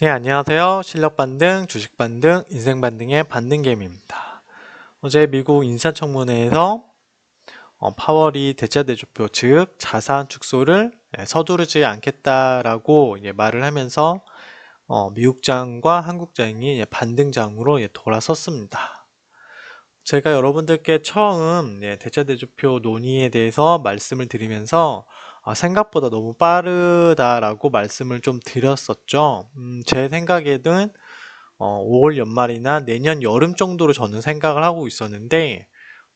네, 안녕하세요. 실력 반등, 주식 반등, 인생 반등의 반등개미입니다. 어제 미국 인사청문회에서 어, 파월이 대차대조표, 즉 자산 축소를 예, 서두르지 않겠다라고 말을 하면서 어, 미국장과 한국장이 반등장으로 돌아섰습니다. 제가 여러분들께 처음 예, 대차대조표 논의에 대해서 말씀을 드리면서 아, 생각보다 너무 빠르다라고 말씀을 좀 드렸었죠. 음, 제 생각에는 어, 5월 연말이나 내년 여름 정도로 저는 생각을 하고 있었는데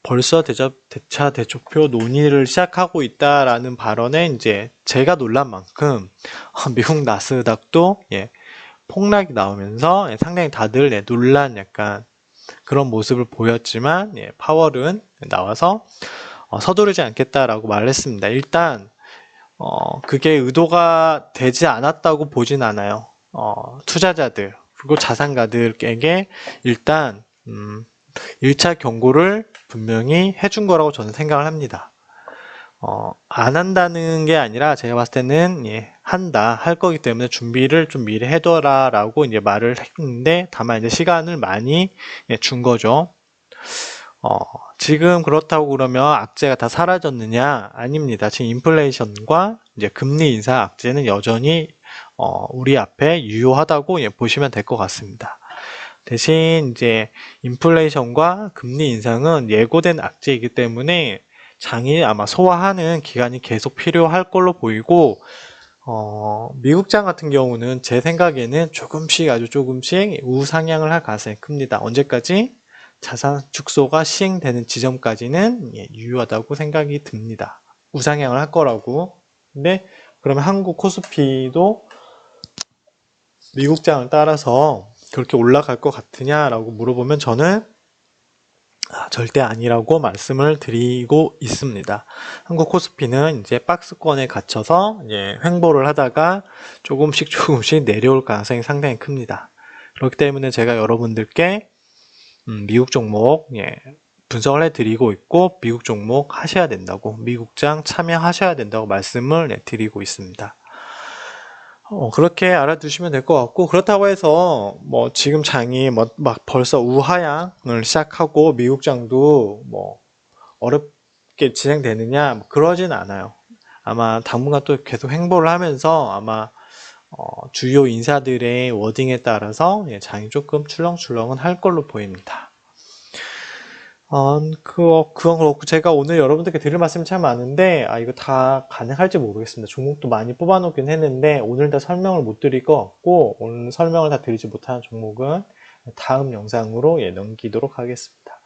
벌써 대자, 대차 대조표 논의를 시작하고 있다라는 발언에 이제 제가 놀란 만큼 어, 미국 나스닥도 예, 폭락이 나오면서 예, 상당히 다들 예, 놀란 약간 그런 모습을 보였지만 예, 파월은 나와서 어, 서두르지 않겠다라고 말을 했습니다. 일단 어, 그게 의도가 되지 않았다고 보진 않아요. 어, 투자자들, 그리고 자산가들에게 일단, 음, 1차 경고를 분명히 해준 거라고 저는 생각을 합니다. 어, 안 한다는 게 아니라 제가 봤을 때는, 예, 한다, 할 거기 때문에 준비를 좀 미리 해둬라 라고 이제 말을 했는데, 다만 이제 시간을 많이 예, 준 거죠. 어, 지금 그렇다고 그러면 악재가 다 사라졌느냐? 아닙니다. 지금 인플레이션과 이제 금리 인사 악재는 여전히 어, 우리 앞에 유효하다고 예, 보시면 될 것 같습니다. 대신 이제 인플레이션과 금리 인상은 예고된 악재이기 때문에 장이 아마 소화하는 기간이 계속 필요할 걸로 보이고 어, 미국장 같은 경우는 제 생각에는 조금씩 아주 조금씩 우상향을 할 가능성이 큽니다. 언제까지? 자산 축소가 시행되는 지점까지는 예, 유효하다고 생각이 듭니다. 우상향을 할 거라고. 근데 그러면 한국 코스피도 미국장을 따라서 그렇게 올라갈 것 같으냐라고 물어보면 저는 아, 절대 아니라고 말씀을 드리고 있습니다. 한국 코스피는 이제 박스권에 갇혀서 이제 횡보를 하다가 조금씩 조금씩 내려올 가능성이 상당히 큽니다. 그렇기 때문에 제가 여러분들께 음, 미국 종목 예, 분석을 해드리고 있고 미국 종목 하셔야 된다고 미국장 참여하셔야 된다고 말씀을 예, 드리고 있습니다. 어, 그렇게 알아두시면 될 것 같고 그렇다고 해서 뭐 지금 장이 뭐 막 벌써 우하향을 시작하고 미국 장도 뭐 어렵게 진행되느냐 뭐 그러진 않아요. 아마 당분간 또 계속 행보를 하면서 아마 어, 주요 인사들의 워딩에 따라서 예, 장이 조금 출렁출렁은 할 걸로 보입니다. 어, 그거, 그건 그렇고, 제가 오늘 여러분들께 드릴 말씀이 참 많은데, 아, 이거 다 가능할지 모르겠습니다. 종목도 많이 뽑아놓긴 했는데, 오늘 다 설명을 못 드릴 것 같고, 오늘 설명을 다 드리지 못하는 종목은 다음 영상으로 예, 넘기도록 하겠습니다.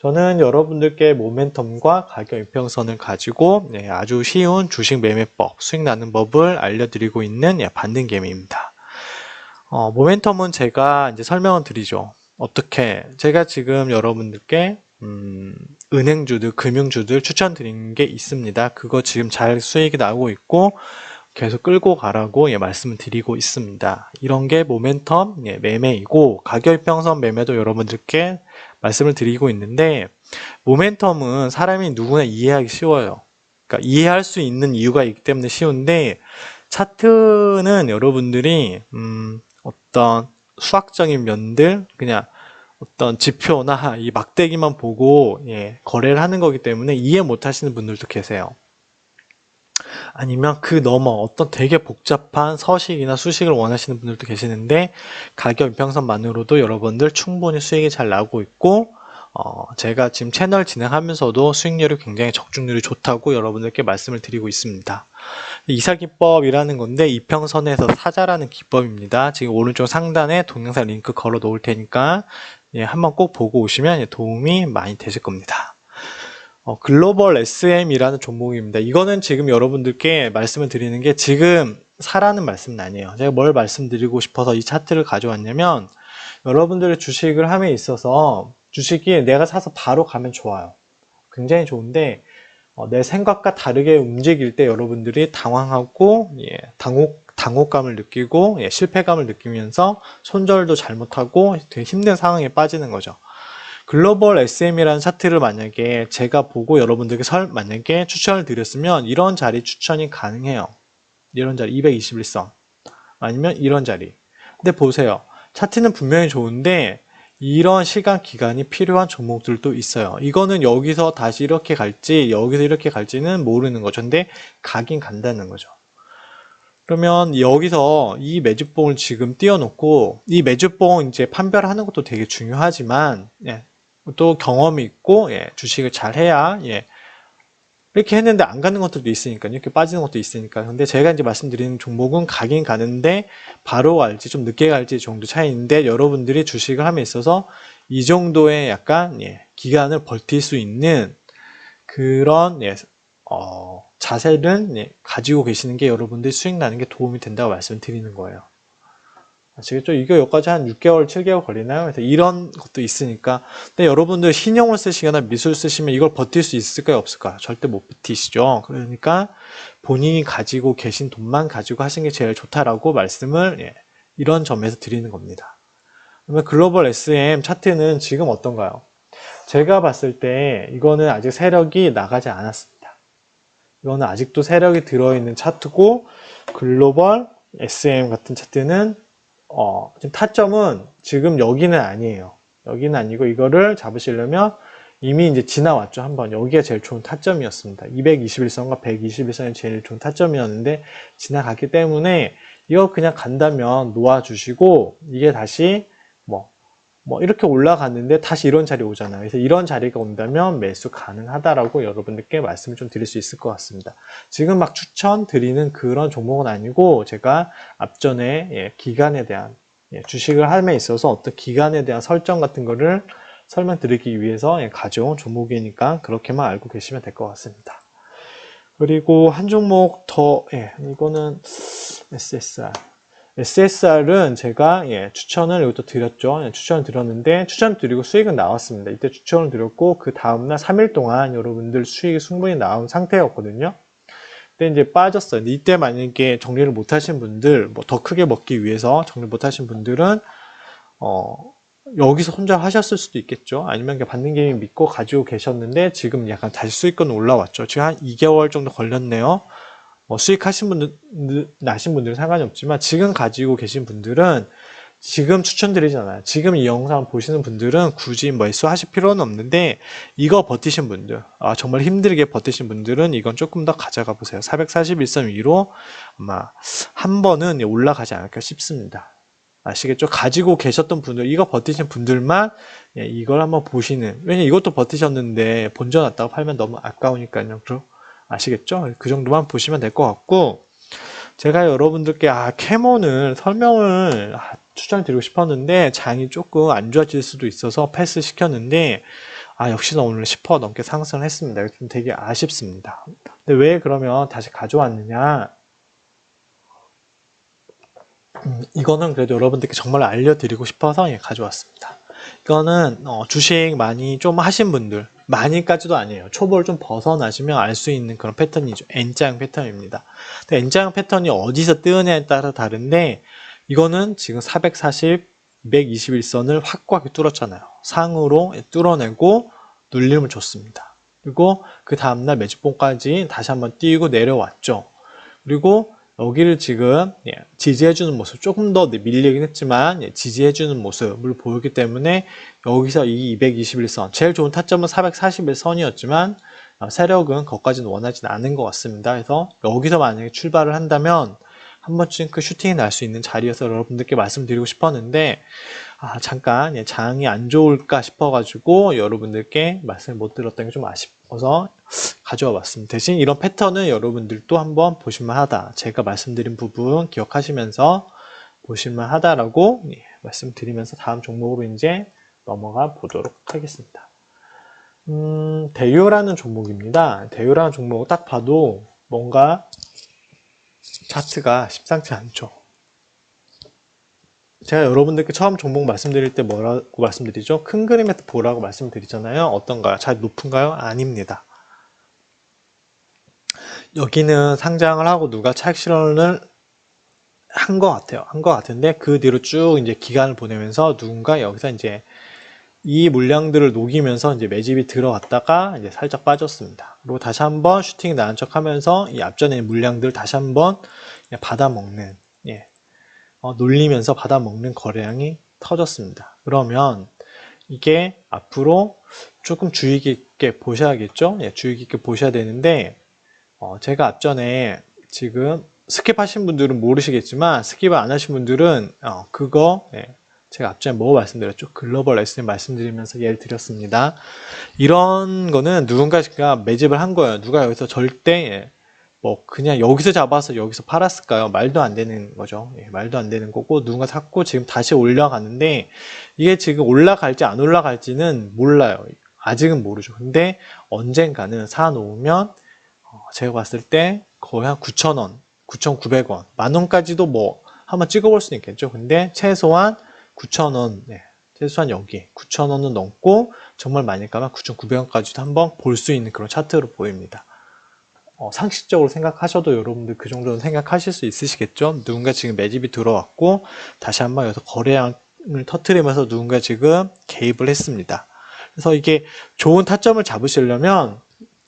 저는 여러분들께 모멘텀과 가격 이평선을 가지고 예, 아주 쉬운 주식 매매법, 수익 나는 법을 알려드리고 있는 예, 반등개미입니다. 어, 모멘텀은 제가 이제 설명을 드리죠. 어떻게 제가 지금 여러분들께 음, 은행주들, 금융주들 추천드린 게 있습니다. 그거 지금 잘 수익이 나고 있고 계속 끌고 가라고 예, 말씀을 드리고 있습니다. 이런 게 모멘텀 예, 매매이고 가격 평선 매매도 여러분들께 말씀을 드리고 있는데 모멘텀은 사람이 누구나 이해하기 쉬워요. 그러니까 이해할 수 있는 이유가 있기 때문에 쉬운데 차트는 여러분들이 음, 어떤 수학적인 면들 그냥 어떤 지표나 이 막대기만 보고 예, 거래를 하는 거기 때문에 이해 못 하시는 분들도 계세요. 아니면 그 넘어 어떤 되게 복잡한 서식이나 수식을 원하시는 분들도 계시는데 가격 이평선만으로도 여러분들 충분히 수익이 잘 나오고 있고 어, 제가 지금 채널 진행하면서도 수익률이 굉장히 적중률이 좋다고 여러분들께 말씀을 드리고 있습니다. 이사 기법이라는 건데 이평선에서 사자라는 기법입니다. 지금 오른쪽 상단에 동영상 링크 걸어 놓을 테니까 예, 한번 꼭 보고 오시면 도움이 많이 되실 겁니다. 어, 글로벌 SM이라는 종목입니다. 이거는 지금 여러분들께 말씀을 드리는 게 지금 사라는 말씀은 아니에요. 제가 뭘 말씀드리고 싶어서 이 차트를 가져왔냐면 여러분들의 주식을 함에 있어서 주식이 내가 사서 바로 가면 좋아요. 굉장히 좋은데 어, 내 생각과 다르게 움직일 때 여러분들이 당황하고 예, 당혹 당혹감을 느끼고 예, 실패감을 느끼면서 손절도 잘못하고 되게 힘든 상황에 빠지는 거죠. 글로벌 SM이라는 차트를 만약에 제가 보고 여러분들께 설, 만약에 추천을 드렸으면 이런 자리 추천이 가능해요. 이런 자리 221선 아니면 이런 자리 근데 보세요. 차트는 분명히 좋은데 이런 시간 기간이 필요한 종목들도 있어요. 이거는 여기서 다시 이렇게 갈지 여기서 이렇게 갈지는 모르는 거죠. 근데 가긴 간다는 거죠. 그러면 여기서 이 매주봉을 지금 띄워놓고 이 매주봉 이제 판별하는 것도 되게 중요하지만 예, 또 경험이 있고 예, 주식을 잘 해야 예, 이렇게 했는데 안 가는 것들도 있으니까 이렇게 빠지는 것도 있으니까. 근데 제가 이제 말씀드리는 종목은 가긴 가는데 바로 갈지 좀 늦게 갈지 정도 차이인데 여러분들이 주식을 함에 있어서 이 정도의 약간 예, 기간을 버틸 수 있는 그런 예, 어, 자세를 예, 가지고 계시는 게 여러분들 수익 나는 게 도움이 된다고 말씀드리는 거예요. 아시겠죠? 이거 여기까지 한 6개월, 7개월 걸리나요? 그래서 이런 것도 있으니까. 근데 여러분들 신용을 쓰시거나 미술 쓰시면 이걸 버틸 수 있을까요? 없을까요? 절대 못 버티시죠. 그러니까 본인이 가지고 계신 돈만 가지고 하시는 게 제일 좋다라고 말씀을 예, 이런 점에서 드리는 겁니다. 그러면 글로벌 SM 차트는 지금 어떤가요? 제가 봤을 때 이거는 아직 세력이 나가지 않았습니다. 이거는 아직도 세력이 들어있는 차트고 글로벌 SM 같은 차트는 어, 지금 타점은 지금 여기는 아니에요. 여기는 아니고 이거를 잡으시려면 이미 이제 지나왔죠. 한번 여기가 제일 좋은 타점이었습니다. 221선과 121선이 제일 좋은 타점이었는데 지나갔기 때문에 이거 그냥 간다면 놓아주시고 이게 다시 뭐, 뭐 이렇게 올라갔는데 다시 이런 자리 오잖아요. 그래서 이런 자리가 온다면 매수 가능하다라고 여러분들께 말씀을 좀 드릴 수 있을 것 같습니다. 지금 막 추천드리는 그런 종목은 아니고 제가 앞전에 예, 기간에 대한 예, 주식을 함에 있어서 어떤 기간에 대한 설정 같은 거를 설명드리기 위해서 예, 가져온 종목이니까 그렇게만 알고 계시면 될 것 같습니다. 그리고 한 종목 더, 예, 이거는 SSR. SSR은 제가 예, 추천을 여기도 드렸죠. 예, 추천을 드렸는데 추천 드리고 수익은 나왔습니다. 이때 추천을 드렸고 그 다음날 3일 동안 여러분들 수익이 충분히 나온 상태였거든요. 근데 이제 빠졌어요. 이때 만약에 정리를 못 하신 분들, 뭐 더 크게 먹기 위해서 정리 못 하신 분들은 어, 여기서 혼자 하셨을 수도 있겠죠. 아니면 받는 게 믿고 가지고 계셨는데 지금 약간 다시 수익권 올라왔죠. 지금 한 2개월 정도 걸렸네요. 뭐 수익하신 분들, 나신 분들은 상관이 없지만 지금 가지고 계신 분들은 지금 추천드리잖아요. 지금 이 영상 보시는 분들은 굳이 뭐 매수하실 필요는 없는데 이거 버티신 분들, 아, 정말 힘들게 버티신 분들은 이건 조금 더 가져가 보세요. 441선 위로 아마 한 번은 올라가지 않을까 싶습니다. 아시겠죠? 가지고 계셨던 분들, 이거 버티신 분들만 예, 이걸 한번 보시는. 왜냐면 이것도 버티셨는데 본전 왔다고 팔면 너무 아까우니까요. 그죠? 아시겠죠? 그 정도만 보시면 될 것 같고, 제가 여러분들께 아, 캐몬을 설명을 아, 추천드리고 싶었는데, 장이 조금 안 좋아질 수도 있어서 패스 시켰는데, 아, 역시나 오늘 10% 넘게 상승을 했습니다. 좀 되게 아쉽습니다. 근데 왜 그러면 다시 가져왔느냐? 음, 이거는 그래도 여러분들께 정말 알려드리고 싶어서 예, 가져왔습니다. 이거는 어, 주식 많이 좀 하신 분들 많이까지도 아니에요. 초보를 좀 벗어나시면 알 수 있는 그런 패턴이죠. N자형 패턴입니다. N자형 패턴이 어디서 뜨느냐에 따라 다른데 이거는 지금 440, 221선을 확고하게 뚫었잖아요. 상으로 뚫어내고 눌림을 줬습니다. 그리고 그 다음날 매주봉까지 다시 한번 띄고 내려왔죠. 그리고 여기를 지금 예, 지지해주는 모습 조금 더 밀리긴 했지만 예, 지지해주는 모습을 보였기 때문에 여기서 이 221선 제일 좋은 타점은 441선이었지만 어, 세력은 거기까지는 원하진 않은 것 같습니다. 그래서 여기서 만약에 출발을 한다면 한 번쯤 그 슈팅이 날 수 있는 자리여서 여러분들께 말씀드리고 싶었는데 아, 잠깐 예, 장이 안 좋을까 싶어가지고 여러분들께 말씀을 못 드렸던 게 좀 아쉽어서 가져와 봤습니다. 대신 이런 패턴은 여러분들도 한번 보실만 하다. 제가 말씀드린 부분 기억하시면서 보실만 하다라고 예, 말씀드리면서 다음 종목으로 이제 넘어가 보도록 하겠습니다. 음, 대유라는 종목입니다. 대유라는 종목 딱 봐도 뭔가 차트가 심상치 않죠. 제가 여러분들께 처음 종목 말씀드릴 때 뭐라고 말씀드리죠? 큰 그림에서 보라고 말씀드리잖아요. 어떤가요? 잘 높은가요? 아닙니다. 여기는 상장을 하고 누가 차익 실현을 한 것 같아요. 한 것 같은데 그 뒤로 쭉 이제 기간을 보내면서 누군가 여기서 이제 이 물량들을 녹이면서 이제 매집이 들어갔다가 이제 살짝 빠졌습니다. 그리고 다시 한번 슈팅이 나은 척 하면서 이 앞전에 물량들 다시 한번 받아먹는, 예. 어, 놀리면서 받아먹는 거래량이 터졌습니다. 그러면 이게 앞으로 조금 주의 깊게 보셔야겠죠? 예, 주의 깊게 보셔야 되는데, 어, 제가 앞전에 지금 스킵하신 분들은 모르시겠지만, 스킵을 안 하신 분들은, 어, 그거, 예, 제가 앞전에 뭐 말씀드렸죠? 글로벌 SM 말씀드리면서 예를 드렸습니다. 이런 거는 누군가가 매집을 한 거예요. 누가 여기서 절대, 예, 뭐, 그냥 여기서 잡아서 여기서 팔았을까요? 말도 안 되는 거죠. 예, 말도 안 되는 거고, 누군가 샀고, 지금 다시 올라가는데, 이게 지금 올라갈지 안 올라갈지는 몰라요. 아직은 모르죠. 근데 언젠가는 사놓으면, 어, 제가 봤을 때 거의 한 9,000원, 9,900원, 만 원까지도 뭐 한번 찍어볼 수는 있겠죠. 근데 최소한 9,000원, 네, 최소한 여기 9,000원은 넘고 정말 많이 가면 9,900원까지도 한번 볼 수 있는 그런 차트로 보입니다. 어, 상식적으로 생각하셔도 여러분들 그 정도는 생각하실 수 있으시겠죠? 누군가 지금 매집이 들어왔고 다시 한번 여기서 거래량을 터트리면서 누군가 지금 개입을 했습니다. 그래서 이게 좋은 타점을 잡으시려면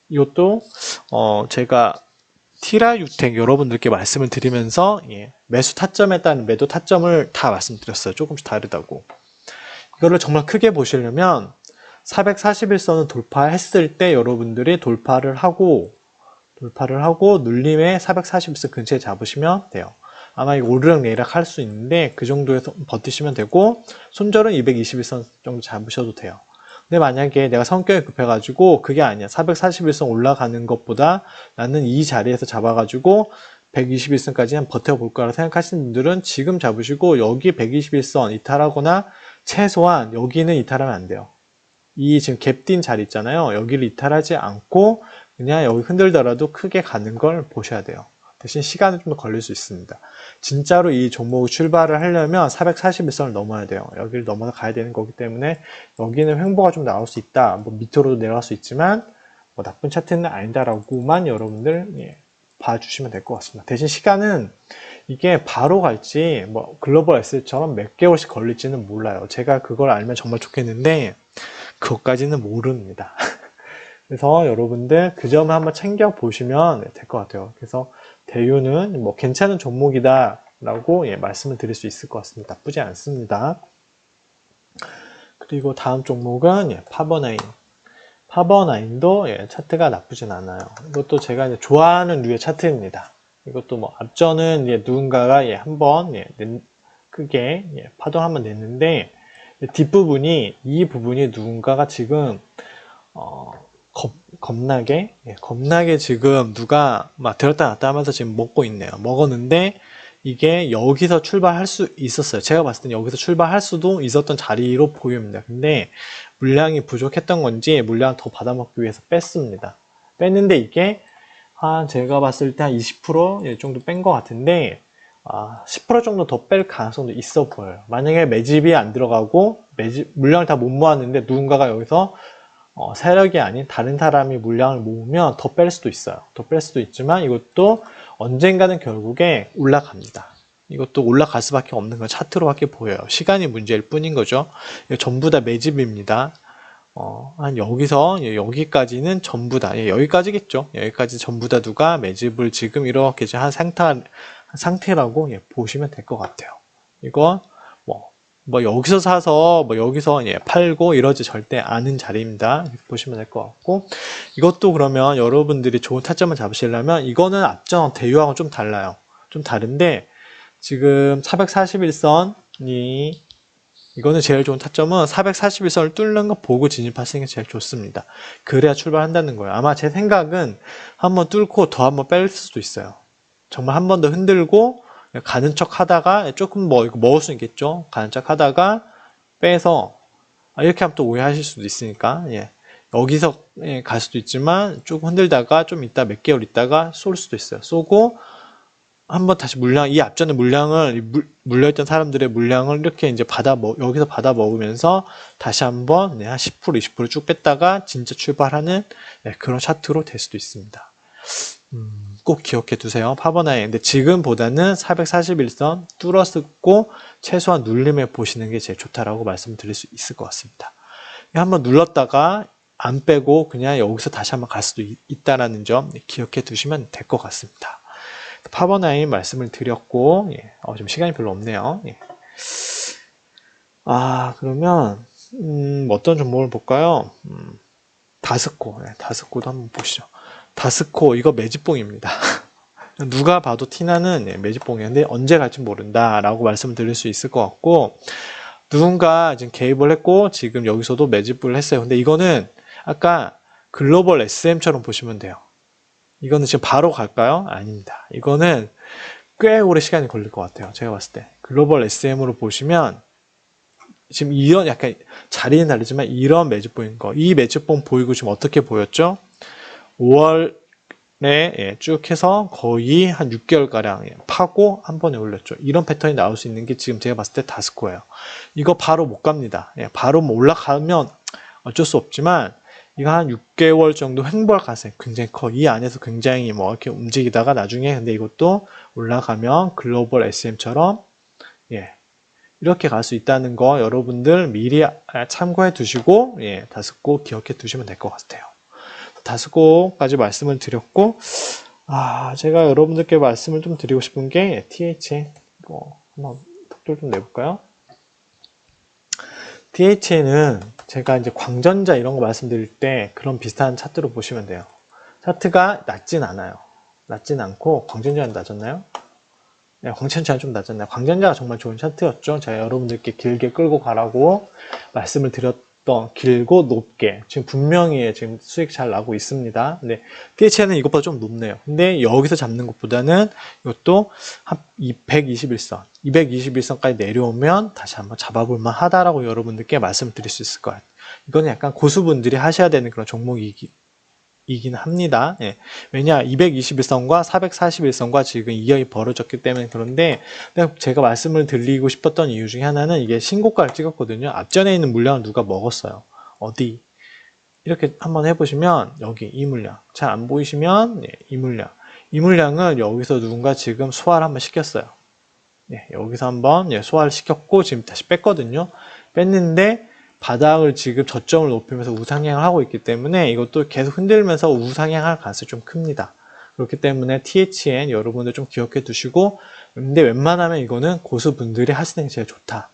이것도 어, 제가 티라 유택 여러분들께 말씀을 드리면서 예, 매수 타점에 따른 매도 타점을 다 말씀드렸어요. 조금씩 다르다고. 이거를 정말 크게 보시려면 441선을 돌파했을 때 여러분들이 돌파를 하고 돌파를 하고 눌림에 441선 근처에 잡으시면 돼요. 아마 오르락 내리락 할 수 있는데 그 정도에서 버티시면 되고 손절은 221선 정도 잡으셔도 돼요. 근데 만약에 내가 성격이 급해가지고 그게 아니야. 441선 올라가는 것보다 나는 이 자리에서 잡아가지고 121선까지 한 버텨볼 거라 생각하시는 분들은 지금 잡으시고 여기 121선 이탈하거나 최소한 여기는 이탈하면 안 돼요. 이 지금 갭딘 자리 있잖아요. 여기를 이탈하지 않고 그냥 여기 흔들더라도 크게 가는 걸 보셔야 돼요. 대신 시간은 좀더 걸릴 수 있습니다. 진짜로 이 종목을 출발을 하려면 441선을 넘어야 돼요. 여기를 넘어서 가야 되는 거기 때문에 여기는 횡보가 좀 나올 수 있다. 뭐 밑으로도 내려갈 수 있지만 뭐 나쁜 차트는 아니다라고만 여러분들 예, 봐주시면 될 것 같습니다. 대신 시간은 이게 바로 갈지 뭐 글로벌 S처럼 몇 개월씩 걸릴지는 몰라요. 제가 그걸 알면 정말 좋겠는데 그것까지는 모릅니다. 그래서 여러분들 그 점을 한번 챙겨 보시면 될 것 같아요. 그래서 대유는 뭐 괜찮은 종목이다 라고 예, 말씀을 드릴 수 있을 것 같습니다. 나쁘지 않습니다. 그리고 다음 종목은 예, 파버나인. 파버나인도 예, 차트가 나쁘진 않아요. 이것도 제가 이제 좋아하는 류의 차트입니다. 이것도 뭐 앞전은 예, 누군가가 예, 한번 예, 낸- 크게 예, 파동 한번 냈는데 뒷부분이 이 부분이 누군가가 지금 어, 겁, 겁나게 예, 겁나게 지금 누가 막 들었다 놨다 하면서 지금 먹고 있네요. 먹었는데 이게 여기서 출발할 수 있었어요. 제가 봤을 땐 여기서 출발할 수도 있었던 자리로 보입니다. 근데 물량이 부족했던 건지 물량 더 받아먹기 위해서 뺐습니다. 뺐는데 이게 한 제가 봤을 때 한 20% 정도 뺀 것 같은데 아, 10% 정도 더 뺄 가능성도 있어 보여요. 만약에 매집이 안 들어가고 매집 물량을 다 못 모았는데 누군가가 여기서 어, 세력이 아닌 다른 사람이 물량을 모으면 더 뺄 수도 있어요. 더 뺄 수도 있지만 이것도 언젠가는 결국에 올라갑니다. 이것도 올라갈 수밖에 없는 건 차트로밖에 보여요. 시간이 문제일 뿐인 거죠. 전부 다 매집입니다. 어, 한 여기서 예, 여기까지는 전부 다 예, 여기까지겠죠. 여기까지 전부 다 누가 매집을 지금 이렇게 한 상태 한 상태라고 예, 보시면 될 것 같아요. 이거 뭐, 뭐 여기서 사서 뭐 여기서 예, 팔고 이러지 절대 않은 자리입니다. 보시면 될 것 같고 이것도 그러면 여러분들이 좋은 타점을 잡으시려면 이거는 앞전 대유하고 좀 달라요. 좀 다른데 지금 441선이 이거는 제일 좋은 타점은 441선을 뚫는 거 보고 진입하시는 게 제일 좋습니다. 그래야 출발한다는 거예요. 아마 제 생각은 한번 뚫고 더 한번 뺄 수도 있어요. 정말 한 번 더 흔들고 가는 척 하다가 조금 뭐 먹을 수 있겠죠. 가는 척 하다가 빼서 아, 이렇게 하면 또 오해하실 수도 있으니까 예. 여기서 예, 갈 수도 있지만 조금 흔들다가 좀 있다 몇 개월 있다가 쏠 수도 있어요. 쏘고 한번 다시 물량 이 앞전에 물량을 이 물, 물려있던 사람들의 물량을 이렇게 이제 받아 먹 여기서 받아 먹으면서 다시 한번 네, 한10% 20%쭉 뺐다가 진짜 출발하는 네, 그런 차트로 될 수도 있습니다. 음, 꼭 기억해 두세요. 파버나이. 근데 지금보다는 441선 뚫었고 최소한 눌림에 보시는 게 제일 좋다라고 말씀드릴 수 있을 것 같습니다. 한번 눌렀다가 안 빼고 그냥 여기서 다시 한번 갈 수도 있, 다라는 점 기억해 두시면 될 것 같습니다. 파버나인 말씀을 드렸고, 예. 어, 지금 시간이 별로 없네요. 예. 아, 그러면, 음, 어떤 종목을 볼까요? 음, 다스코, 예, 다스코도 한번 보시죠. 다스코, 이거 매집봉입니다. 누가 봐도 티나는 예, 매집봉이었는데 언제 갈지 모른다라고 말씀을 드릴 수 있을 것 같고, 누군가 지금 개입을 했고, 지금 여기서도 매집을 했어요. 근데 이거는 아까 글로벌 SM처럼 보시면 돼요. 이거는 지금 바로 갈까요? 아닙니다. 이거는 꽤 오래 시간이 걸릴 것 같아요. 제가 봤을 때. 글로벌 SM으로 보시면 지금 이런 약간 자리는 다르지만 이런 매집봉인 거. 이 매집봉 보이고 지금 어떻게 보였죠? 5월에 예, 쭉 해서 거의 한 6개월가량 예, 파고 한 번에 올렸죠. 이런 패턴이 나올 수 있는 게 지금 제가 봤을 때 다스코예요. 이거 바로 못 갑니다. 예, 바로 뭐 올라가면 어쩔 수 없지만 이거 한 6개월 정도 횡보할 가능성이 굉장히 커. 이 안에서 굉장히 뭐 이렇게 움직이다가 나중에 근데 이것도 올라가면 글로벌 SM처럼 예. 이렇게 갈 수 있다는 거 여러분들 미리 참고해 두시고 예, 다스코 기억해 두시면 될 것 같아요. 다스코까지 말씀을 드렸고 아, 제가 여러분들께 말씀을 좀 드리고 싶은 게 THN 이거 한번 톡돌 좀 내볼까요? DHN은 제가 이제 광전자 이런 거 말씀드릴 때 그런 비슷한 차트로 보시면 돼요. 차트가 낮진 않아요. 낮진 않고 광전자는 낮았나요? 네, 광전자는 좀 낮았나요? 광전자가 정말 좋은 차트였죠. 제가 여러분들께 길게 끌고 가라고 말씀을 드렸 던 길고 높게 지금 분명히 지금 수익 잘 나고 있습니다. 근데 DHN은 이것보다 좀 높네요. 근데 여기서 잡는 것보다는 이것도 한 221선, 221선까지 내려오면 다시 한번 잡아볼 만 하다라고 여러분들께 말씀드릴 수 있을 것 같아요. 이거는 약간 고수분들이 하셔야 되는 그런 종목이기 이긴 합니다. 예. 왜냐 221선과 441선과 지금 이연이 벌어졌기 때문에 그런데 제가 말씀을 드리고 싶었던 이유 중에 하나는 이게 신고가를 찍었거든요. 앞전에 있는 물량을 누가 먹었어요. 어디? 이렇게 한번 해보시면 여기 이 물량 잘 안 보이시면 예, 이 물량 이 물량은 여기서 누군가 지금 소화를 한번 시켰어요. 예, 여기서 한번 예, 소화를 시켰고 지금 다시 뺐거든요. 뺐는데 바닥을 지금 저점을 높이면서 우상향을 하고 있기 때문에 이것도 계속 흔들면서 우상향할 가능성이 좀 큽니다. 그렇기 때문에 THN 여러분들 좀 기억해 두시고 근데 웬만하면 이거는 고수분들이 하시는 게 제일 좋다.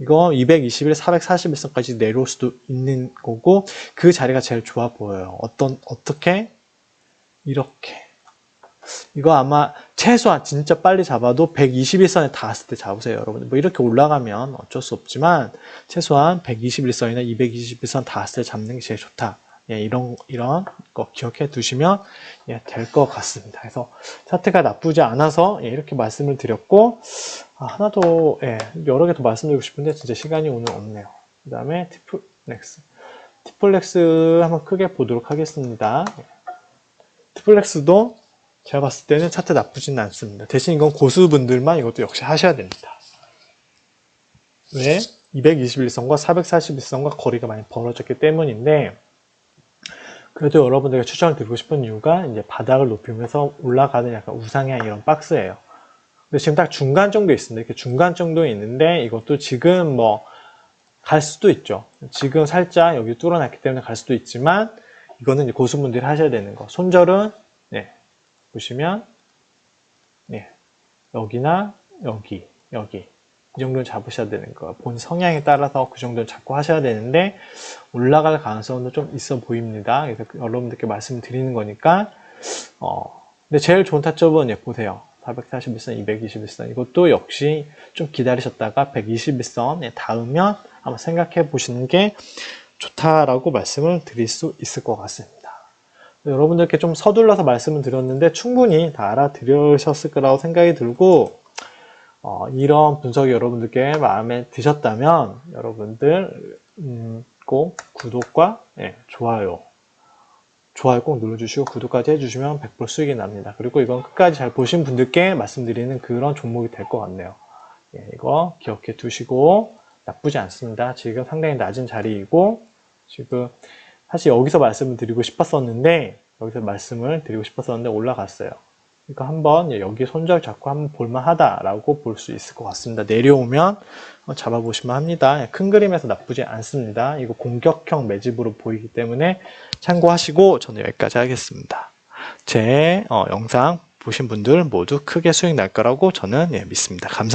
이거 221, 441선까지 내려올 수도 있는 거고 그 자리가 제일 좋아 보여요. 어떤 어떻게 이렇게 이거 아마 최소한 진짜 빨리 잡아도 121선에 닿았을 때 잡으세요, 여러분. 뭐 이렇게 올라가면 어쩔 수 없지만 최소한 121선이나 221선 닿았을 때 잡는 게 제일 좋다. 예, 이런 이런 거 기억해 두시면 예, 될 것 같습니다. 그래서 차트가 나쁘지 않아서 예, 이렇게 말씀을 드렸고 아, 하나 더 예, 여러 개 더 말씀드리고 싶은데 진짜 시간이 오늘 없네요. 그 다음에 티플렉스 티플렉스 한번 크게 보도록 하겠습니다. 예. 티플렉스도 제가 봤을 때는 차트 나쁘지는 않습니다. 대신 이건 고수분들만 이것도 역시 하셔야 됩니다. 왜? 221선과 441선과 거리가 많이 벌어졌기 때문인데 그래도 여러분들에게 추천을 드리고 싶은 이유가 이제 바닥을 높이면서 올라가는 약간 우상향 이런 박스예요. 근데 지금 딱 중간 정도 있습니다. 이렇게 중간 정도에 있는데 이것도 지금 뭐 갈 수도 있죠. 지금 살짝 여기 뚫어놨기 때문에 갈 수도 있지만 이거는 고수분들이 하셔야 되는 거. 손절은 네, 보시면 네, 여기나 여기 여기 이 정도는 잡으셔야 되는 거예요. 본 성향에 따라서 그 정도는 잡고 하셔야 되는데 올라갈 가능성도 좀 있어 보입니다. 그래서 여러분들께 말씀드리는 거니까 어 근데 제일 좋은 타점은 예, 보세요. 441선, 221선 이것도 역시 좀 기다리셨다가 121선에 닿으면 한번 생각해 보시는 게 좋다라고 말씀을 드릴 수 있을 것 같습니다. 여러분들께 좀 서둘러서 말씀을 드렸는데 충분히 다 알아들으셨을 거라고 생각이 들고 어, 이런 분석이 여러분들께 마음에 드셨다면 여러분들 음, 꼭 구독과 예, 좋아요 좋아요 꼭 눌러주시고 구독까지 해주시면 100% 수익이 납니다. 그리고 이건 끝까지 잘 보신 분들께 말씀드리는 그런 종목이 될 것 같네요. 예, 이거 기억해 두시고 나쁘지 않습니다. 지금 상당히 낮은 자리이고 지금 사실 여기서 말씀을 드리고 싶었었는데 여기서 말씀을 드리고 싶었었는데 올라갔어요. 그러니까 한번 여기 손절 잡고 한번 볼만하다라고 볼 수 있을 것 같습니다. 내려오면 잡아보시면 합니다. 큰 그림에서 나쁘지 않습니다. 이거 공격형 매집으로 보이기 때문에 참고하시고 저는 여기까지 하겠습니다. 제 어, 영상 보신 분들 모두 크게 수익 날 거라고 저는 예, 믿습니다. 감사합니다.